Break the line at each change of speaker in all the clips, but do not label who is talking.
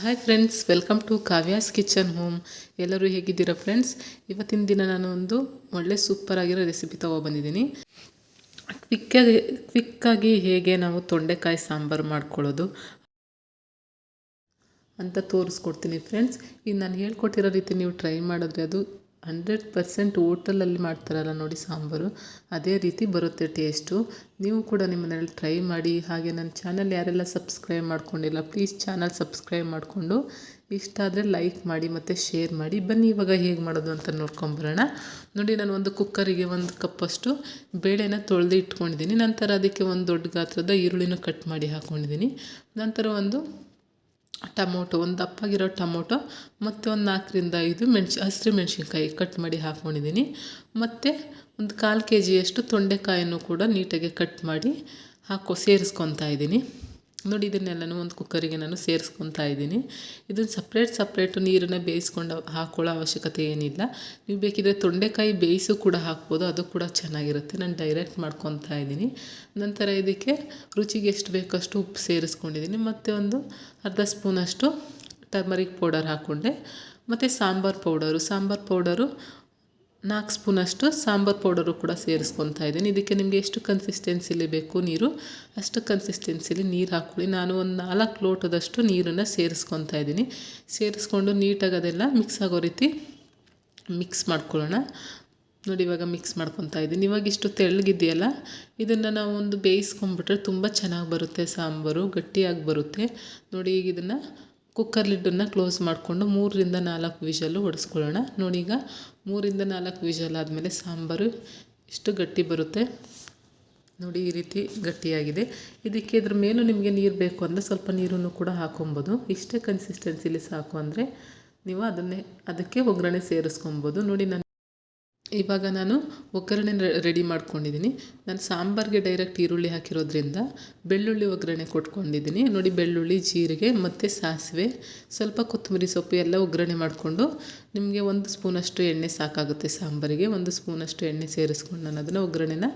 Hi friends welcome to Kavya's kitchen home ಎಲ್ಲರೂ ಹೇಗಿದ್ದೀರಾ friends ಇವತ್ತಿನ ದಿನ ನಾನು ಒಂದು ಒಳ್ಳೆ ಸೂಪರ್ ಆಗಿರೋ ರೆಸಿಪಿ ತೊಗೊಬಂದಿದ್ದೀನಿ ಕ್ವಿಕ್ಕಾಗಿ ಕ್ವಿಕ್ಕಾಗಿ ಹೇಗೆ ನಾವು ತೊಂಡೆಕಾಯಿ ಸಾಂಬಾರು ಮಾಡ್ಕೊಳ್ಳೋದು ಅಂತ ತೋರಿಸ್ಕೊಡ್ತೀನಿ ಫ್ರೆಂಡ್ಸ್ ಈಗ ನಾನು ಹೇಳ್ಕೊಟ್ಟಿರೋ ರೀತಿ ನೀವು ಟ್ರೈ ಮಾಡಿದ್ರೆ ಅದು ಹಂಡ್ರೆಡ್ ಪರ್ಸೆಂಟ್ ಓಟಲಲ್ಲಿ ಮಾಡ್ತಾರಲ್ಲ ನೋಡಿ ಸಾಂಬಾರು, ಅದೇ ರೀತಿ ಬರುತ್ತೆ ಟೇಸ್ಟು. ನೀವು ಕೂಡ ನಿಮ್ಮ ಮನೇಲಿ ಟ್ರೈ ಮಾಡಿ, ಹಾಗೆ ನನ್ನ ಚಾನಲ್ ಯಾರೆಲ್ಲ ಸಬ್ಸ್ಕ್ರೈಬ್ ಮಾಡ್ಕೊಂಡಿಲ್ಲ, ಪ್ಲೀಸ್ ಚಾನಲ್ ಸಬ್ಸ್ಕ್ರೈಬ್ ಮಾಡಿಕೊಂಡು, ಇಷ್ಟ ಆದರೆ ಲೈಕ್ ಮಾಡಿ ಮತ್ತು ಶೇರ್ ಮಾಡಿ. ಬನ್ನಿ ಇವಾಗ ಹೇಗೆ ಮಾಡೋದು ಅಂತ ನೋಡ್ಕೊಂಬರೋಣ. ನೋಡಿ, ನಾನು ಒಂದು ಕುಕ್ಕರಿಗೆ ಒಂದು ಕಪ್ಪಷ್ಟು ಬೇಳೆನ ತೊಳೆದು ಇಟ್ಕೊಂಡಿದ್ದೀನಿ. ನಂತರ ಅದಕ್ಕೆ ಒಂದು ದೊಡ್ಡ ಗಾತ್ರದ ಈರುಳ್ಳಿನ ಕಟ್ ಮಾಡಿ ಹಾಕ್ಕೊಂಡಿದ್ದೀನಿ ನಂತರ ಒಂದು ಟಮೋಟೊ, ಒಂದು ದಪ್ಪಾಗಿರೋ ಟಮೋಟೊ ಮತ್ತು ಒಂದು ನಾಲ್ಕರಿಂದ ಐದು ಮೆಣಸು, ಹಸಿರು ಮೆಣಸಿನ್ಕಾಯಿ ಕಟ್ ಮಾಡಿ ಹಾಕ್ಕೊಂಡಿದ್ದೀನಿ. ಮತ್ತು ಒಂದು ಕಾಲು ಕೆ ಜಿಯಷ್ಟು ತೊಂಡೆಕಾಯನ್ನು ಕೂಡ ನೀಟಾಗಿ ಕಟ್ ಮಾಡಿ ಹಾಕೋ, ಸೇರಿಸ್ಕೊತಾ ಇದ್ದೀನಿ. ನೋಡಿ ಇದನ್ನೆಲ್ಲನೂ ಒಂದು ಕುಕ್ಕರಿಗೆ ನಾನು ಸೇರಿಸ್ಕೊತಾ ಇದ್ದೀನಿ. ಇದನ್ನು ಸಪ್ರೇಟ್ ಸಪ್ರೇಟು ನೀರನ್ನು ಬೇಯಿಸ್ಕೊಂಡು ಹಾಕೊಳ್ಳೋ ಅವಶ್ಯಕತೆ ಏನಿಲ್ಲ. ನೀವು ಬೇಕಿದ್ರೆ ತೊಂಡೆಕಾಯಿ ಬೇಯಿಸು ಕೂಡ ಹಾಕ್ಬೋದು, ಅದು ಕೂಡ ಚೆನ್ನಾಗಿರುತ್ತೆ. ನಾನು ಡೈರೆಕ್ಟ್ ಮಾಡ್ಕೊತಾ ಇದ್ದೀನಿ. ನಂತರ ಇದಕ್ಕೆ ರುಚಿಗೆ ಎಷ್ಟು ಬೇಕಷ್ಟು ಉಪ್ಪು ಸೇರಿಸ್ಕೊಂಡಿದ್ದೀನಿ. ಮತ್ತು ಒಂದು ಅರ್ಧ ಸ್ಪೂನಷ್ಟು ಟರ್ಮರಿಕ್ ಪೌಡರ್ ಹಾಕ್ಕೊಂಡೆ ಮತ್ತು ಸಾಂಬಾರು ಪೌಡರು ಸಾಂಬಾರು ಪೌಡರು ನಾಲ್ಕು ಸ್ಪೂನಷ್ಟು ಸಾಂಬಾರು ಪೌಡರು ಕೂಡ ಸೇರಿಸ್ಕೊತಾ ಇದ್ದೀನಿ. ಇದಕ್ಕೆ ನಿಮಗೆ ಎಷ್ಟು ಕನ್ಸಿಸ್ಟೆನ್ಸಿಲಿ ಬೇಕು ನೀರು, ಅಷ್ಟು ಕನ್ಸಿಸ್ಟೆನ್ಸಿಲಿ ನೀರು ಹಾಕ್ಕೊಳ್ಳಿ. ನಾನು ಒಂದು ನಾಲ್ಕು ಲೋಟದಷ್ಟು ನೀರನ್ನು ಸೇರಿಸ್ಕೊತಾ ಇದ್ದೀನಿ. ಸೇರಿಸ್ಕೊಂಡು ನೀಟಾಗಿ ಅದೆಲ್ಲ ಮಿಕ್ಸ್ ಆಗೋ ರೀತಿ ಮಿಕ್ಸ್ ಮಾಡ್ಕೊಳ್ಳೋಣ. ನೋಡಿ, ಇವಾಗ ಮಿಕ್ಸ್ ಮಾಡ್ಕೊತಾ ಇದ್ದೀನಿ. ಇವಾಗ ಇಷ್ಟು ತೆಳ್ಳಗಿದೆಯಲ್ಲ, ಇದನ್ನು ನಾವು ಒಂದು ಬೇಯಿಸ್ಕೊಂಬಿಟ್ರೆ ತುಂಬ ಚೆನ್ನಾಗಿ ಬರುತ್ತೆ. ಸಾಂಬಾರು ಗಟ್ಟಿಯಾಗಿ ಬರುತ್ತೆ. ನೋಡಿ, ಈಗ ಇದನ್ನು ಕುಕ್ಕರ್ ಲಿಡ್ಡನ್ನು ಕ್ಲೋಸ್ ಮಾಡಿಕೊಂಡು ಮೂರರಿಂದ ನಾಲ್ಕು ವಿಷಲ್ಲು ಹೊಡೆಸ್ಕೊಳ್ಳೋಣ ನೋಡಿ ಈಗ ಮೂರಿಂದ ನಾಲ್ಕು ವಿಷಲ್ ಆದಮೇಲೆ ಸಾಂಬಾರು ಇಷ್ಟು ಗಟ್ಟಿ ಬರುತ್ತೆ. ನೋಡಿ ಈ ರೀತಿ ಗಟ್ಟಿಯಾಗಿದೆ. ಇದಕ್ಕೆ ಇದ್ರ ಮೇಲೂ ನಿಮಗೆ ನೀರು ಬೇಕು ಅಂದರೆ ಸ್ವಲ್ಪ ನೀರನ್ನು ಕೂಡ ಹಾಕೊಬೋದು. ಇಷ್ಟೇ ಕನ್ಸಿಸ್ಟೆನ್ಸಿಲಿ ಸಾಕು ಅಂದರೆ ನೀವು ಅದನ್ನೇ, ಅದಕ್ಕೆ ಒಗ್ಗರಣೆ ಸೇರಿಸ್ಕೊಬೋದು. ನೋಡಿ ನಾನು ಇವಾಗ ನಾನು ಒಗ್ಗರಣೆ ರೆಡಿ ಮಾಡ್ಕೊಂಡಿದ್ದೀನಿ ನಾನು ಸಾಂಬಾರಿಗೆ ಡೈರೆಕ್ಟ್ ಈರುಳ್ಳಿ ಹಾಕಿರೋದ್ರಿಂದ ಬೆಳ್ಳುಳ್ಳಿ ಒಗ್ಗರಣೆ ಕೊಟ್ಕೊಂಡಿದ್ದೀನಿ ನೋಡಿ ಬೆಳ್ಳುಳ್ಳಿ, ಜೀರಿಗೆ ಮತ್ತು ಸಾಸಿವೆ. ಸ್ವಲ್ಪ ಕೊತ್ತಂಬರಿ ಸೊಪ್ಪು ಎಲ್ಲ ಒಗ್ಗರಣೆ ಮಾಡಿಕೊಂಡು ನಿಮಗೆ ಒಂದು ಸ್ಪೂನಷ್ಟು ಎಣ್ಣೆ ಸಾಕಾಗುತ್ತೆ ಸಾಂಬಾರಿಗೆ. ಒಂದು ಸ್ಪೂನಷ್ಟು ಎಣ್ಣೆ ಸೇರಿಸ್ಕೊಂಡು ನಾನು ಅದನ್ನು ಒಗ್ಗರಣೆನ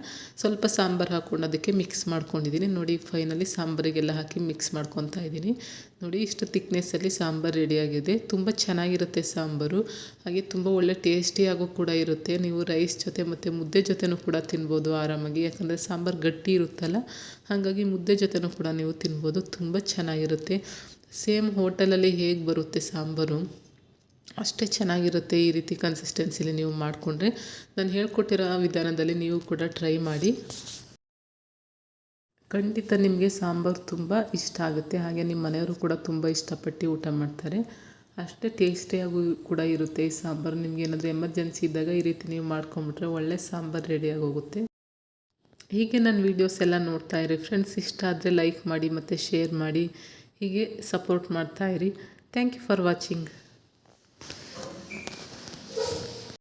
ಸ್ವಲ್ಪ ಸಾಂಬಾರು ಹಾಕ್ಕೊಂಡು ಅದಕ್ಕೆ ಮಿಕ್ಸ್ ಮಾಡ್ಕೊಂಡಿದ್ದೀನಿ ನೋಡಿ ಫೈನಲಿ ಸಾಂಬಾರಿಗೆಲ್ಲ ಹಾಕಿ ಮಿಕ್ಸ್ ಮಾಡ್ಕೊತಾ ಇದ್ದೀನಿ ನೋಡಿ ಇಷ್ಟು ತಿಕ್ನೆಸ್ಸಲ್ಲಿ ಸಾಂಬಾರು ರೆಡಿಯಾಗಿದೆ ತುಂಬ ಚೆನ್ನಾಗಿರುತ್ತೆ ಸಾಂಬಾರು. ಹಾಗೆ ತುಂಬ ಒಳ್ಳೆ ಟೇಸ್ಟಿಯಾಗೂ ಕೂಡ ಇರುತ್ತೆ. ನೀವು ರೈಸ್ ಜೊತೆ ಮತ್ತು ಮುದ್ದೆ ಜೊತೆನೂ ಕೂಡ ತಿನ್ಬೋದು ಆರಾಮಾಗಿ. ಯಾಕಂದರೆ ಸಾಂಬಾರು ಗಟ್ಟಿ ಇರುತ್ತಲ್ಲ, ಹಾಗಾಗಿ ಮುದ್ದೆ ಜೊತೆನೂ ಕೂಡ ನೀವು ತಿನ್ಬೋದು, ತುಂಬ ಚೆನ್ನಾಗಿರುತ್ತೆ. ಸೇಮ್ ಹೋಟೆಲಲ್ಲಿ ಹೇಗೆ ಬರುತ್ತೆ ಸಾಂಬಾರು? ಅಷ್ಟೇ ಚೆನ್ನಾಗಿರುತ್ತೆ ಈ ರೀತಿ ಕನ್ಸಿಸ್ಟೆನ್ಸಿಲಿ ನೀವು ಮಾಡಿಕೊಂಡ್ರೆ. ನಾನು ಹೇಳ್ಕೊಟ್ಟಿರೋ ವಿಧಾನದಲ್ಲಿ ನೀವು ಕೂಡ ಟ್ರೈ ಮಾಡಿ. ಖಂಡಿತ ನಿಮಗೆ ಸಾಂಬಾರು ತುಂಬ ಇಷ್ಟ ಆಗುತ್ತೆ. ಹಾಗೆ ನಿಮ್ಮ ಮನೆಯವರು ಕೂಡ ತುಂಬ ಇಷ್ಟಪಟ್ಟು ಊಟ ಮಾಡ್ತಾರೆ. ಅಷ್ಟೇ ಟೇಸ್ಟಿಯಾಗೂ ಕೂಡ ಇರುತ್ತೆ ಈ ಸಾಂಬಾರು. ನಿಮ್ಗೆ ಏನಾದರೂ ಎಮರ್ಜೆನ್ಸಿ ಇದ್ದಾಗ ಈ ರೀತಿ ನೀವು ಮಾಡ್ಕೊಂಬಿಟ್ರೆ ಒಳ್ಳೆ ಸಾಂಬಾರು ರೆಡಿಯಾಗಿ ಹೋಗುತ್ತೆ ಹೀಗೆ ನನ್ನ ವೀಡಿಯೋಸ್ ಎಲ್ಲ ನೋಡ್ತಾ ಇರಿ. ಫ್ರೆಂಡ್ಸ್ ಇಷ್ಟ ಆದರೆ ಲೈಕ್ ಮಾಡಿ ಮತ್ತು ಶೇರ್ ಮಾಡಿ. ಹೀಗೆ ಸಪೋರ್ಟ್ ಮಾಡ್ತಾ ಇರಿ. Thank you for watching